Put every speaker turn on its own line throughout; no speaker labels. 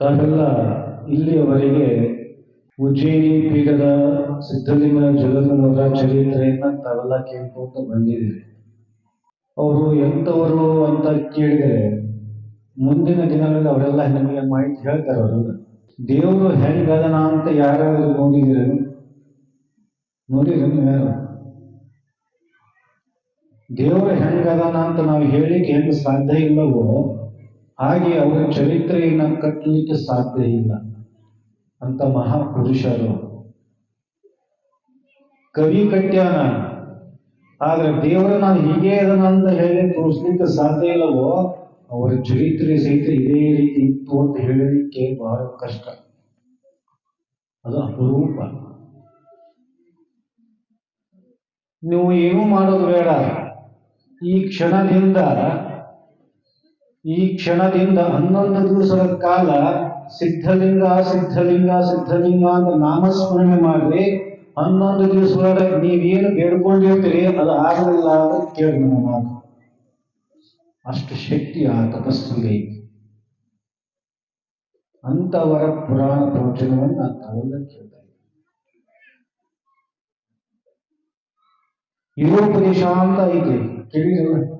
ತಾವೆಲ್ಲ ಇಲ್ಲಿಯವರೆಗೆ ಉಜ್ಜಯಿನಿ ಪೀಠದ ಸಿದ್ಧಲಿಂಗ ಜಗನ್ನವರ ಚರಿತ್ರೆಯನ್ನ ತಾವೆಲ್ಲ ಕೇಳ್ಕೊಂತ ಬಂದಿದ್ದೀರಿ. ಅವರು ಎಂಥವರು ಅಂತ ಕೇಳಿದರೆ ಮುಂದಿನ ದಿನಗಳಲ್ಲಿ ಅವರೆಲ್ಲ ನಿಮಗೆ ಮಾಹಿತಿ ಹೇಳ್ತಾರೆ ಅವರು. ದೇವರು ಹೆಂಗದನ ಅಂತ ಯಾರಾದ್ರೂ ನೋಡಿದಿರ ನೋಡಿರ ಯಾರು? ದೇವರು ಹೆಂಗದನ ಅಂತ ನಾವು ಹೇಳಿಕ್ಕೆ ಹೆಂಗೆ ಸಾಧ್ಯ ಇಲ್ಲವೋ ಹಾಗೆ ಅವರ ಚರಿತ್ರೆಯನ್ನು ಕಟ್ಟಲಿಕ್ಕೆ ಸಾಧ್ಯ ಇಲ್ಲ. ಅಂತ ಮಹಾಪುರುಷರು. ಕವಿ ಕಟ್ಯಾನ. ಆದ್ರೆ ದೇವರು ನಾನು ಹೀಗೆ ಅದನ್ನ ಅಂತ ಹೇಳಿ ತೋರಿಸ್ಲಿಕ್ಕೆ ಸಾಧ್ಯ ಇಲ್ಲವೋ, ಅವರ ಚರಿತ್ರೆ ಸಹಿತ ಇದೇ ರೀತಿ ಇತ್ತು ಅಂತ ಹೇಳಲಿಕ್ಕೆ ಬಹಳ ಕಷ್ಟ. ಅದು ಅಪರೂಪ. ನೀವು ಏನು ಮಾಡೋದು ಬೇಡ. ಈ ಕ್ಷಣದಿಂದ ಈ ಕ್ಷಣದಿಂದ ಹನ್ನೊಂದು ದಿವಸದ ಕಾಲ ಸಿದ್ಧಲಿಂಗ ಸಿದ್ಧಲಿಂಗ ಸಿದ್ಧಲಿಂಗ ಅಂತ ನಾಮಸ್ಮರಣೆ ಮಾಡಿ ಹನ್ನೊಂದು ದಿವಸದೊಳಗೆ ನೀವೇನು ಬೇಡ್ಕೊಂಡಿರ್ತೀರಿ, ಅದು ಆಗಲಿಲ್ಲ ಅಂತ ಕೇಳಿ ನನ್ನ ಮಾತು. ಅಷ್ಟು ಶಕ್ತಿ ಆ ತಪಸ್ಸಿಗೆ ಐತಿ. ಅಂತವರ ಪುರಾಣ ಪ್ರವಚನವನ್ನು ತಾವೆಲ್ಲ ಕೇಳ್ತಾ ಪ್ರದೇಶ ಅಂತ ಐತಿ. ಕೇಳಿರಲ್ಲ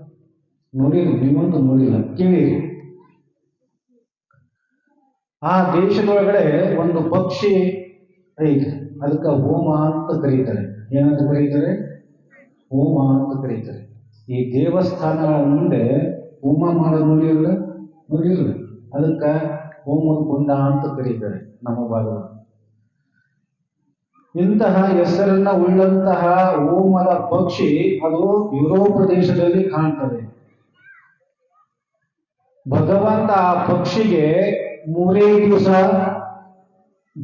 ನೋಡಿರಿ ನೀವಂತೂ ನೋಡಿಲ್ಲ, ಕಿವಿ. ಆ ದೇಶದೊಳಗಡೆ ಒಂದು ಪಕ್ಷಿ ಐತೆ, ಅದಕ್ಕೆ ಹೋಮ ಅಂತ ಕರೀತಾರೆ. ಏನಂತ ಕರೀತಾರೆ? ಹೋಮ ಅಂತ ಕರೀತಾರೆ. ಈ ದೇವಸ್ಥಾನಗಳ ಮುಂದೆ ಹೋಮ ಮಾಡೋದು ನೋಡಿರಲ್ಲ ನೋಡಿರಲ್ಲ ಅದಕ್ಕೆ ಹೋಮದ ಕುಂಡ ಅಂತ ಕರೀತಾರೆ ನಮ್ಮ ಭಾಗದಲ್ಲಿ ಇಂತಹ ಹೆಸರನ್ನ ಉಳ್ಳಂತಹ ಓಮದ ಪಕ್ಷಿ ಅದು ಯುರೋಪ್ ದೇಶದಲ್ಲಿ ಕಾಣ್ತದೆ. ಭಗವಂತ ಆ ಪಕ್ಷಿಗೆ ಮೂರೇ ದಿವಸ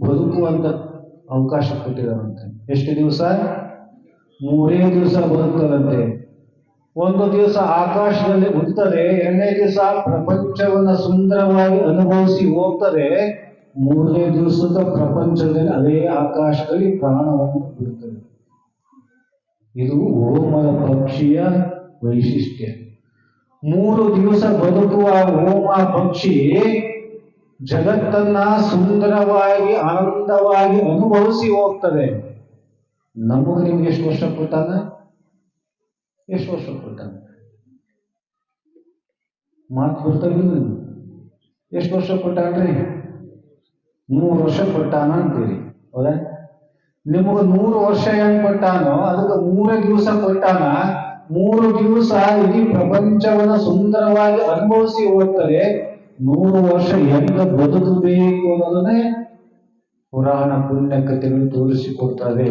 ಬದುಕುವಂತ ಅವಕಾಶ ಕೊಟ್ಟಿದ್ದಾರಂತೆ. ಎಷ್ಟು ದಿವಸ? ಮೂರೇ ದಿವಸ ಬದುಕದಂತೆ ಒಂದು ದಿವಸ ಆಕಾಶದಲ್ಲಿ ಉಡ್ತದೆ ಎರಡನೇ ದಿವಸ ಪ್ರಪಂಚವನ್ನ ಸುಂದರವಾಗಿ ಅನುಭವಿಸಿ ಹೋಗ್ತದೆ, ಮೂರನೇ ದಿವಸದ ಪ್ರಪಂಚದಲ್ಲಿ ಅದೇ ಆಕಾಶದಲ್ಲಿ ಪ್ರಾಣವನ್ನು ಬಿಡುತ್ತದೆ. ಇದು ಓಮದ ಪಕ್ಷಿಯ ವೈಶಿಷ್ಟ್ಯ. ಮೂರು ದಿವಸ ಬದುಕುವ ಓಮ ಪಕ್ಷಿ ಜಗತ್ತನ್ನ ಸುಂದರವಾಗಿ, ಆನಂದವಾಗಿ ಅನುಭವಿಸಿ ಹೋಗ್ತದೆ. ನಮಗ ನಿಮ್ಗೆ ಎಷ್ಟು ವರ್ಷ ಕೊಟ್ಟಾನ ಎಷ್ಟು ವರ್ಷ ಕೊಟ್ಟಾನ ಮಾತು ಬರ್ತಾವಿಲ್ಲ ಎಷ್ಟು ವರ್ಷ ಕೊಟ್ಟಾನ್ರಿ ನೂರು ವರ್ಷ ಕೊಟ್ಟಾನ ಅಂತೀರಿ, ಹೌದಾ? ನಿಮಗ ನೂರು ವರ್ಷ ಹೆಂಗ್ ಕೊಟ್ಟಾನೋ ಅದಕ್ಕೆ ಮೂರೇ ದಿವಸ ಕೊಟ್ಟಾನ ಮೂರು ದಿವಸ ಇಡೀ ಪ್ರಪಂಚವನ್ನ ಸುಂದರವಾಗಿ ಅನುಭವಿಸಿ ಹೋಗ್ತಾರೆ ನೂರು ವರ್ಷ ಹೆಂಗ ಬದುಕಬೇಕು ಅನ್ನೋದನ್ನೇ ಪುರಾಣ ಪುಣ್ಯ ಕಥೆಗಳು ತೋರಿಸಿಕೊಡ್ತದೆ.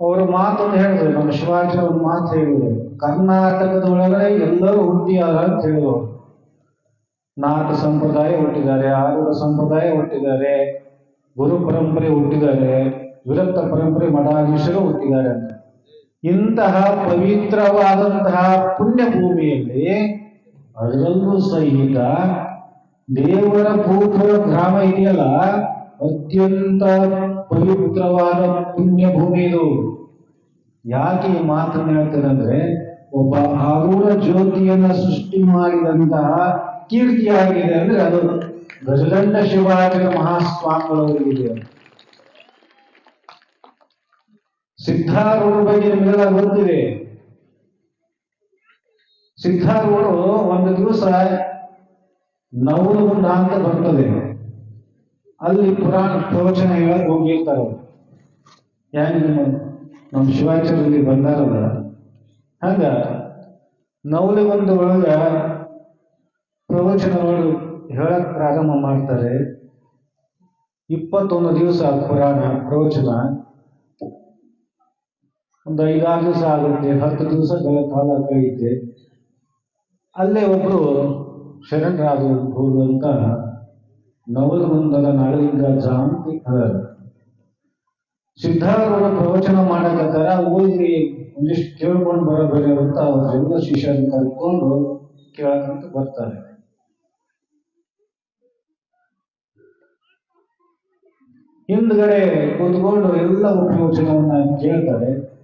ಅವರು ಮಾತನ್ನು ಹೇಳಿದ್ರು, ನಮ್ಮ ಶಿವಾಜಿ ಅವ್ರ ಮಾತು ಹೇಳಿದ್ರು. ಕರ್ನಾಟಕದ ಒಳಗಡೆ ಎಲ್ಲರೂ ಹುಟ್ಟಿಯಾರ ಅಂತ ಹೇಳಿದ್ರು. ನಾಟ ಸಂಪ್ರದಾಯ ಹುಟ್ಟಿದ್ದಾರೆ ಆರು ಸಂಪ್ರದಾಯ ಹುಟ್ಟಿದ್ದಾರೆ. ಗುರು ಪರಂಪರೆ ಹುಟ್ಟಿದ್ದಾರೆ ವಿರಕ್ತ ಪರಂಪರೆ ಮಠಾಧೀಶರು ಹುಟ್ಟಿದ್ದಾರೆ ಅಂತ. ಇಂತಹ ಪವಿತ್ರವಾದಂತಹ ಪುಣ್ಯ ಭೂಮಿಯಲ್ಲಿ ಅದರಲ್ಲೂ ಸಹಿತ ದೇವರ ಭೂಪುರ ಗ್ರಾಮ ಇದೆಯಲ್ಲ, ಅತ್ಯಂತ ಪವಿತ್ರವಾದ ಪುಣ್ಯ ಭೂಮಿ ಇದು. ಯಾಕೆ ಈ ಮಾತನ್ನು ಹೇಳ್ತೇನೆ ಅಂದ್ರೆ, ಒಬ್ಬ ಆರೂಢ ಜ್ಯೋತಿಯನ್ನ ಸೃಷ್ಟಿ ಮಾಡಿದಂತಹ ಕೀರ್ತಿಯಾಗಿದೆ ಅಂದ್ರೆ ಅದು ಗಜದಂಡ ಶಿವಾಜಿ ಮಹಾಸ್ವಾಮಿಗಳವರಿಗೆ ಸಿದ್ಧಾರೂಢ ಬಗ್ಗೆ ನಿಮಗೆಲ್ಲ ಗೊತ್ತಿದೆ. ಸಿದ್ಧಾರೂಢರು ಒಂದು ದಿವಸ ನವಲಗುಂಡ ಅಂತ ಬರ್ತದೆ. ಅಲ್ಲಿ ಪುರಾಣ ಪ್ರವಚನ ಹೋಗಿರ್ತಾರೆ. ಯಾಕೆ ನಿಮ್ಮ, ನಮ್ಮ ಶಿವಾಚಾರ್ಯರಿಗೆ ಬಂದಾರಲ್ಲ. ಹಂಗ ನವಲಗುಂದ ಒಳಗ ಪ್ರವಚನಗಳು ಹೇಳಕ್ ಪ್ರಾರಂಭ ಮಾಡ್ತಾರೆ. ಇಪ್ಪತ್ತೊಂದು ದಿವಸ ಪುರಾಣ ಪ್ರವಚನ. ಒಂದು ಐದಾರು ದಿವಸ ಆಗುತ್ತೆ, ಹತ್ತು ದಿವಸಗಳ ಕಾಲ ಕಳೆಯುತ್ತೆ. ಅಲ್ಲೇ ಒಬ್ರು ಶರಣರಾದರು ಹೋಗುವಂತ ನವಲಗುಂದದ ನಾಳಲಿಂಗ ಜಾಂತಿ ಅದರ ಸಿದ್ಧಾರೂಢ ಪ್ರವಚನ ಮಾಡಕತ್ತಾರ ಓದಿ ಒಂದಿಷ್ಟು ಕೇಳ್ಕೊಂಡು ಬರಬೇಕು ಅಂತ ಅವರೆಲ್ಲ ಶಿಷ್ಯರನ್ನು ಕರ್ಕೊಂಡು ಕೇಳಕ್ಕಂತ ಬರ್ತಾರೆ. ಹಿಂದ್ಗಡೆ ಕೂತ್ಕೊಂಡು ಎಲ್ಲ ಉಪಯೋಗವನ್ನ ಕೇಳ್ತಾರೆ.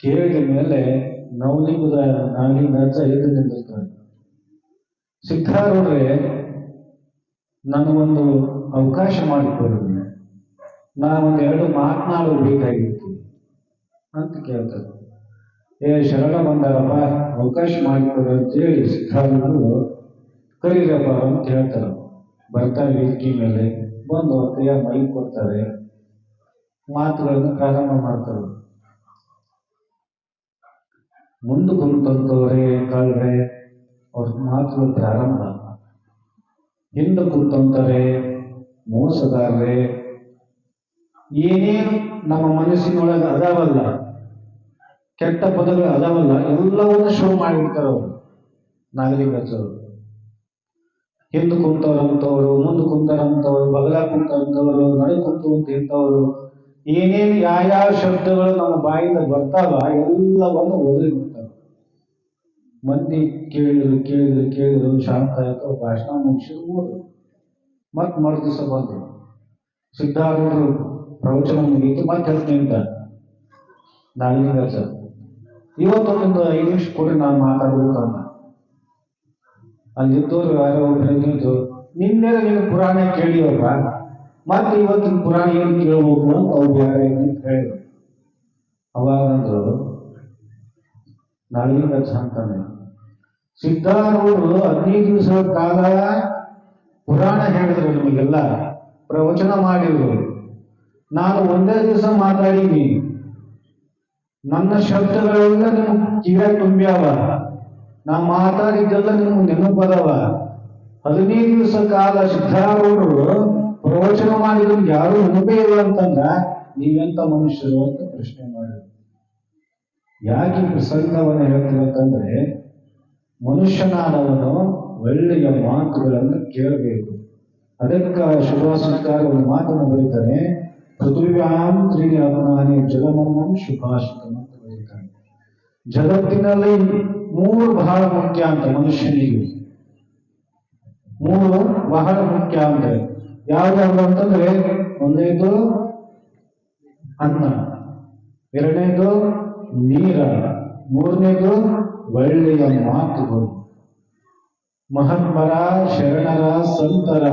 ಕೇಳಿದ ಮೇಲೆ ನವಲಿಂಗದ ನಾಲಿಂಗ ಅಜ್ಜ ಎದ್ದು ನಿಂತಿರ್ತಾರೆ. ಸಿದ್ಧಾರೂಢ್ರೆ, ನನಗೊಂದು ಅವಕಾಶ ಮಾಡಿಕೊಡಿ. ನಾವೊಂದು ಎರಡು ಎರಡು ಮಾತನಾಡಬೇಕಾಗಿತ್ತು ಅಂತ ಕೇಳ್ತಾರೆ. ಏ, ಶರಣ ಬಂದಾರಪ್ಪ ಅವಕಾಶ ಮಾಡಿಕೊಡು ಅಂತೇಳಿ ಸಿದ್ಧಾರೂಢರು ಕರೀರಪ್ಪ ಅಂತ ಹೇಳ್ತಾರೆ. ಬರ್ತಾರೆ ವೇದಿಕೆ ಮೇಲೆ. ಬಂದು ಅವ್ರ ಕೈಯಾಗ ಮೈ ಕೊಡ್ತಾರೆ, ಮಾತುಗಳನ್ನು ಪ್ರಾರಂಭ ಮಾಡ್ತಾರೆ. ಮುಂದೆ ಕುಂತಂತವ್ರೆ ಕಳ್ರೆ ಅವ್ರ ಮಾತುಗಳು ಪ್ರಾರಂಭ. ಹಿಂದೆ ಕುಂತಂತಾರೆ ಮೋಸದಾರ್ರೆ ಏನೇನು ನಮ್ಮ ಮನಸ್ಸಿನೊಳಗೆ ಅದಾವಲ್ಲ, ಕೆಟ್ಟ ಪದಗಳು ಅದಾವಲ್ಲ, ಎಲ್ಲವನ್ನ ಶುರು ಮಾಡಿಬಿಡ್ತಾರೆ ಅವರು. ನಾಗರಿಕರು ಹಿಂದೆ ಕುಂತವರಂತವರು, ಮುಂದೆ ಕುಂತಾರಂತವ್ರು ಬಗಲ ಕುಂತಂತವ್ರು, ನಡೆ ಕುಂತು ಅಂತ ಇಂಥವರು ಏನೇನು ಯಾವ್ಯಾವ ಶಬ್ದಗಳು ನಮ್ಮ ಬಾಯಿಂದ ಬರ್ತಾವ ಎಲ್ಲವನ್ನು ಓದಿ ಬಿಡ್ತಾವ ಮಂದಿ ಕೇಳಿದ್ರು ಕೇಳಿದ್ರು ಕೇಳಿದ್ರು, ಶಾಂತ ಆಯ್ತು ಭಾಷಣ ಮುಗಿಸಿದ್ರು ಓದು ಮತ್ತೆ ಮರು ದಿವಸ ಬಂದ್ರು. ಸಿದ್ಧಾರೂಢರು ಪ್ರವಚನ ಮುಗೀತು, ಮತ್ತೆ ಹೇಳ್ತೀನಿ ನಿಂತ ನಾಳಿನ ಕೆಲಸ ಇವತ್ತೊಂದು ಐದು ನಿಮಿಷ ಕೊಡಿ, ನಾನು ಮಾತಾಡ್ಬೇಕು ಅಂತ. ಅಲ್ಲಿದ್ದವ್ರು ಯಾರೋ ಒಬ್ರು ನಿನ್ನೆ ನೀನು ಪುರಾಣ ಕೇಳಿಯವ್ರ? ಮತ್ತೆ ಇವತ್ತಿನ ಪುರಾಣ ಏನು ಕೇಳಬೇಕು ಅಂತ ಅವ್ರು ಬೇರೆ ಹೇಳಿದ್ರು. ಅವಾಗಂದ್ರು ನಾಳೆಯಿಂದ ಅಂತಾನೆ ಸಿದ್ಧಾರೂಢರು ಹದಿನೈದು ದಿವಸದ ಕಾಲ ಪುರಾಣ ಹೇಳಿದ್ರು ನಿಮಗೆಲ್ಲ, ಪ್ರವಚನ ಮಾಡಿದ್ರು. ನಾನು ಒಂದೇ ದಿವಸ ಮಾತಾಡಿದ್ದೀನಿ. ನನ್ನ ಶಬ್ದಗಳೆಲ್ಲ ನಿಮ್ಗೆ ಕಿವಿಯ ತುಂಬ್ಯಾವ. ನಾ ಮಾತಾಡಿದ್ದೆಲ್ಲ ನಿಮ್ಗೆ ನೆನಪದವ? ಹದಿನೈದು ದಿವಸ ಕಾಲ ಸಿದ್ಧಾರೂಢರು ಪ್ರವಚನ ಮಾಡಿದ್ರು, ಯಾರು ನೆನಪೇ ಇಲ್ಲ ಅಂತಂದ್ರ ನೀವೆಂತ ಮನುಷ್ಯರು ಅಂತ ಪ್ರಶ್ನೆ ಮಾಡಿದ್ರು. ಯಾಕೆ ಪ್ರಸಂಗವನ್ನ ಹೇಳ್ತಿರತ್ತಂದ್ರೆ ಮನುಷ್ಯನಾದವನು ಒಳ್ಳೆಯ ಮಾತುಗಳನ್ನು ಕೇಳಬೇಕು. ಅದಕ್ಕೆ ಶುಭಾಷಿಕಾರ ಒಂದು ಮಾತನ್ನು ಬರೀತಾನೆ, ಪೃಥ್ವಿಯಾಂ ತ್ರೀ ಅವನಾನಿ ಜಗತ್ತಿನಲ್ಲಿ ಮೂರು ಬಹಳ ಮುಖ್ಯ ಅಂತ ಮನುಷ್ಯನಿಗೆ. ಮೂರು ಬಹಳ ಮುಖ್ಯ ಅಂತ ಯಾವ್ಯಾವ ಅಂತಂದ್ರೆ ಒಂದನೇದು ಅನ್ನ, ಎರಡನೇದು ನೀರ, ಮೂರನೇದು ಒಳ್ಳೆಯ ಮಾತುಗಳು. ಮಹಾತ್ಮರ, ಶರಣರ, ಸಂತರ,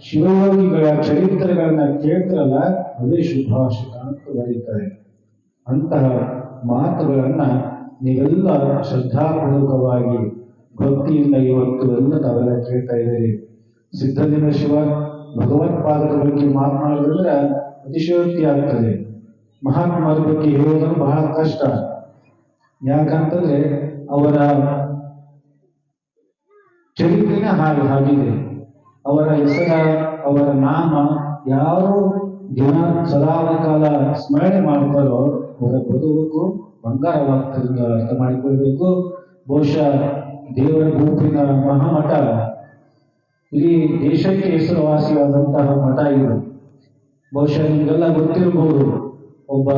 ಶಿವಯೋಗಿಗಳ ಚರಿತ್ರೆಗಳನ್ನ ಕೇಳ್ತಾರಲ್ಲ, ಅದೇ ಶುಭಾಷಿತ ಅಂತ ಬರೀತಾರೆ. ಅಂತಹ ಮಾತುಗಳನ್ನ ನೀವೆಲ್ಲ ಶ್ರದ್ಧಾಪೂರ್ವಕವಾಗಿ ಭಕ್ತಿಯಿಂದ ಇವತ್ತು ಎಲ್ಲ ತಾವೆಲ್ಲ ಕೇಳ್ತಾ ಇದ್ದೀರಿ. ಸಿದ್ಧದಿನ ಶಿವ ಭಗವತ್ಪಾದರ ಬಗ್ಗೆ ಮಾತನಾಡಿದ್ರೆ ಅತಿಶಯೋಕ್ತಿ ಆಗ್ತದೆ ಮಹಾತ್ಮರ ಬಗ್ಗೆ ಹೇಳೋದು ಬಹಳ ಕಷ್ಟ. ಯಾಕಂತಂದ್ರೆ ಅವರ ಚರಿತ್ರೆನೇ ಹಾಗೆ ಹಾಗಿದೆ. ಅವರ ಹೆಸರ, ಅವರ ನಾಮ ಯಾರು ದಿನ ಸದಾ ಕಾಲ ಸ್ಮರಣೆ ಮಾಡ್ತಾರೋ ಅವರ ಬದುಕು ಬಂಗಾರವಾಗ್ತದೆ ನೀವು ಅರ್ಥ ಮಾಡಿಕೊಳ್ಬೇಕು. ಬಹುಶಃ ದೇವರ ಗುಂಪಿನ ಮಹಾಮಠ ಇಡೀ ದೇಶಕ್ಕೆ ಹೆಸರುವಾಸಿಯಾದಂತಹ ಮಠ ಇದು. ಬಹುಶಃ ನಿಮಗೆಲ್ಲ ಗೊತ್ತಿರಬಹುದು, ಒಬ್ಬ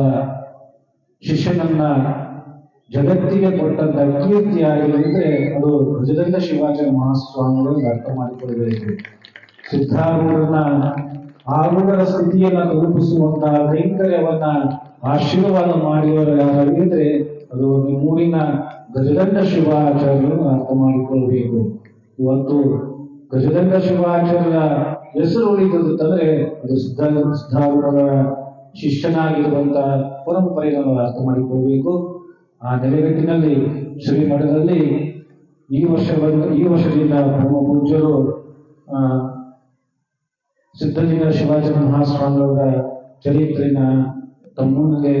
ಶಿಷ್ಯನನ್ನ ಜಗತ್ತಿಗೆ ಕೊಟ್ಟಂತ ಕೀರ್ತಿ ಆಗಿದ್ರೆ ಅದು ಗಜದಂಡ ಶಿವಾಚಾರ್ಯ ಮಹಾಸ್ವಾಮಿಗಳು ಅರ್ಥ ಮಾಡಿಕೊಳ್ಬೇಕು. ಸಿದ್ಧಾರೂಢನ ಆರೂಢರ ಸ್ಥಿತಿಯನ್ನು ರೂಪಿಸುವಂತಹ ಕೈಂಕರ್ಯವನ್ನ ಆಶೀರ್ವಾದ ಮಾಡಿದವರು ಯಾರಾಗಿದ್ರೆ ಅದು ನಿಮ್ಮೂರಿನ ಗಜದಂಡ ಶಿವಾಚಾರ್ಯರು ಅರ್ಥ ಮಾಡಿಕೊಳ್ಬೇಕು. ಇವತ್ತು ಗಜದಂಡ ಶಿವಾಚಾರ್ಯರ ಹೆಸರು ಉಳಿದಂತಂದ್ರೆ ಅದು ಸಿದ್ಧ ಸಿದ್ಧಾರೂಢರ ಶಿಷ್ಯನಾಗಿರುವಂತಹ ಪರಂಪರೆಯನ್ನು ಅರ್ಥ ಮಾಡಿಕೊಳ್ಬೇಕು. ಆ ನೆಲೆಗಟ್ಟಿನಲ್ಲಿ ಶ್ರೀಮಠದಲ್ಲಿ ಈ ವರ್ಷ ಈ ವರ್ಷದಿಂದ ಬ್ರಹ್ಮ ಪೂಜ್ಯರು ಆ, ಸಿದ್ಧಲಿಂಗ ಶಿವಾಜಿ ಮಹಾಸ್ವಾಮಿಯವರ ಚರಿತ್ರೆನ ತಮ್ಮನಿಗೆ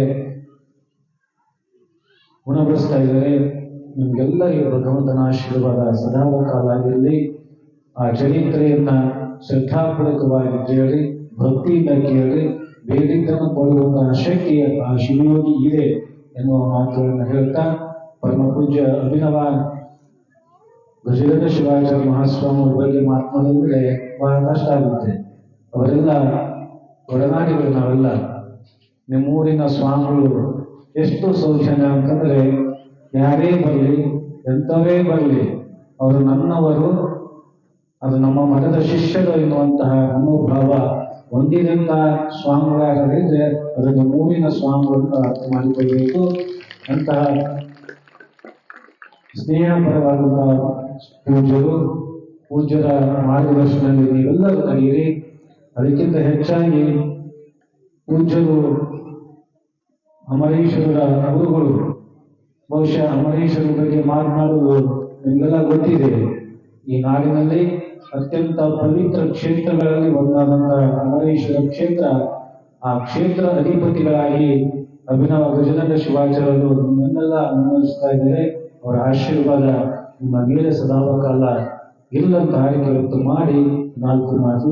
ಗುಣಪಡಿಸ್ತಾ ಇದ್ದಾರೆ. ನಿಮ್ಗೆಲ್ಲ ಈ ಭಗವಂತನ ಆಶೀರ್ವಾದ ಸದಾ ಕಾಲ ಆಗಿರಲಿ. ಆ ಚರಿತ್ರೆಯನ್ನ ಶ್ರದ್ಧಾಪೂರ್ವಕವಾಗಿ ಕೇಳಿ, ಭಕ್ತಿಯಿಂದ ಕೇಳಿ, ಬೇಡಿದ್ದನ್ನು ಕೊಡುವಂತಹ ಶಕ್ತಿ ಆ ಶಿವಯೋಗಿ ಇದೆ ಎನ್ನುವ ಮಾತುಗಳನ್ನು ಹೇಳ್ತಾ ಪರಮ ಪೂಜ್ಯ ಅಭಿನವ ಗಜೇಂದ್ರ ಶಿವಾಚಾರ್ಯ ಮಹಾಸ್ವಾಮಿ ಬಗ್ಗೆ ಮಾತನಾಡಿದ್ರೆ ಬಹಳ ಕಷ್ಟ ಆಗುತ್ತೆ. ಅವರೆಲ್ಲ ಒಡನಾಡಿಗಳು ನಾವೆಲ್ಲ, ನಿಮ್ಮೂರಿನ ಸ್ವಾಮಿಗಳು ಎಷ್ಟು ಸೌಜನ್ಯ ಅಂತಂದ್ರೆ ಯಾರೇ ಬರಲಿ, ಎಂಥವೇ ಬರಲಿ, ಅವರು ನನ್ನವರು, ಅದು ನಮ್ಮ ಮಠದ ಶಿಷ್ಯರು ಎನ್ನುವಂತಹ ಮನೋಭಾವ ಒಂದಿನಿಂದ ಸ್ವಾಮಿಗಳಾಗಲಿದ್ರೆ ಅದನ್ನು ಮೂರಿನ ಸ್ವಾಮಿಗಳನ್ನು ಅರ್ಥ ಮಾಡಿಕೊಳ್ಳಬೇಕು ಅಂತಹ ಸ್ನೇಹಪರವಾದಂತಹ ಪೂಜ್ಯರು, ಪೂಜ್ಯರ ಮಾರ್ಗದರ್ಶನದಲ್ಲಿ ನೀವೆಲ್ಲರೂ ನಡೆಯಿರಿ ಅದಕ್ಕಿಂತ ಹೆಚ್ಚಾಗಿ ಪೂಜ್ಯರು ಅಮರೇಶ್ವರ ಗುರುಗಳು ಬಹುಶಃ ಅಮರೇಶ್ವರ ಬಗ್ಗೆ ಮಾತನಾಡುವುದು ನಿಮಗೆಲ್ಲ ಗೊತ್ತಿದೆ. ಈ ನಾಡಿನಲ್ಲಿ ಅತ್ಯಂತ ಪವಿತ್ರ ಕ್ಷೇತ್ರಗಳಲ್ಲಿ ಒಂದಾದಂತಹ ಅಮರೇಶ್ವರ ಕ್ಷೇತ್ರ, ಆ ಕ್ಷೇತ್ರ ಅಧಿಪತಿಗಳಾಗಿ ಅಭಿನವ ಗಜನಂದ ಶಿವಾಚಾರ್ಯರು ನಿಮ್ಮನ್ನೆಲ್ಲ ಅನುಮೋದಿಸ್ತಾ ಇದ್ದಾರೆ. ಅವರ ಆಶೀರ್ವಾದ ನಿಮ್ಮ ಮೇಲೆ ಸದಾವಕಾಲ ಇಲ್ಲಂತ ಆಯ್ಕೆ ಮಾಡಿ ನಾಲ್ಕು ಮಾತು